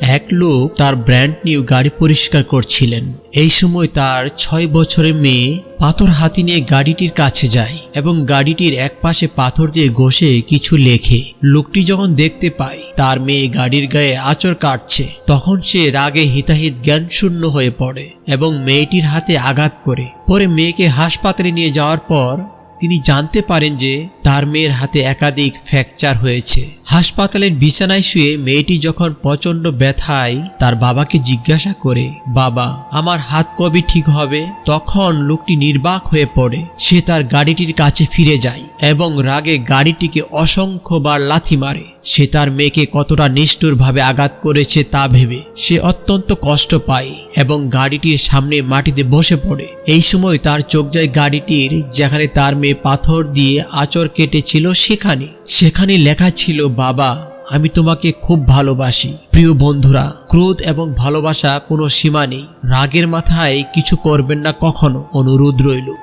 এক লোক তার ব্র্যান্ড নিউ গাড়ি পরিষ্কার করছিলেন। এই সময় তার ছয় বছরের মেয়ে পাথর হাতি নিয়ে গাড়িটির কাছে যায় এবং গাড়িটির এক পাশে পাথর দিয়ে ঘষে কিছু লেখে। লোকটি যখন দেখতে পায়, তার মেয়ে গাড়ির গায়ে আচর কাটছে, তখন সে রাগে হিতাহিত জ্ঞান শূন্য হয়ে পড়ে এবং মেয়েটির হাতে আঘাত করে। পরে মেয়েকে হাসপাতালে নিয়ে যাওয়ার পর তিনি জানতে পারেন যে তার মেয়ের হাতে একাধিক ফ্র্যাকচার হয়েছে। হাসপাতালের বিছানায় শুয়ে মেয়েটি যখন প্রচণ্ড ব্যথায় তার বাবাকে জিজ্ঞাসা করে, বাবা, আমার হাত কবে ঠিক হবে? তখন লোকটি নির্বাক হয়ে পড়ে। সে তার গাড়িটির কাছে ফিরে যায় এবং রাগে গাড়িটিকে অসংখ্যবার লাথি মারে। সে তার মেয়েকে কতটা নিষ্ঠুরভাবে আঘাত করেছে তা ভেবে সে অত্যন্ত কষ্ট পায় এবং গাড়িটির সামনে মাটিতে বসে পড়ে। এই সময় তার চোখ যায় গাড়িটির, যেখানে তার মেয়ে পাথর দিয়ে আচর কেটেছিল সেখানে। সেখানে লেখা ছিল, বাবা, আমি তোমাকে খুব ভালোবাসি। প্রিয় বন্ধুরা, ক্রোধ এবং ভালোবাসা কোনো সীমা নেই। রাগের মাথায় কিছু করবেন না কখনো। অনুরোধ রইল।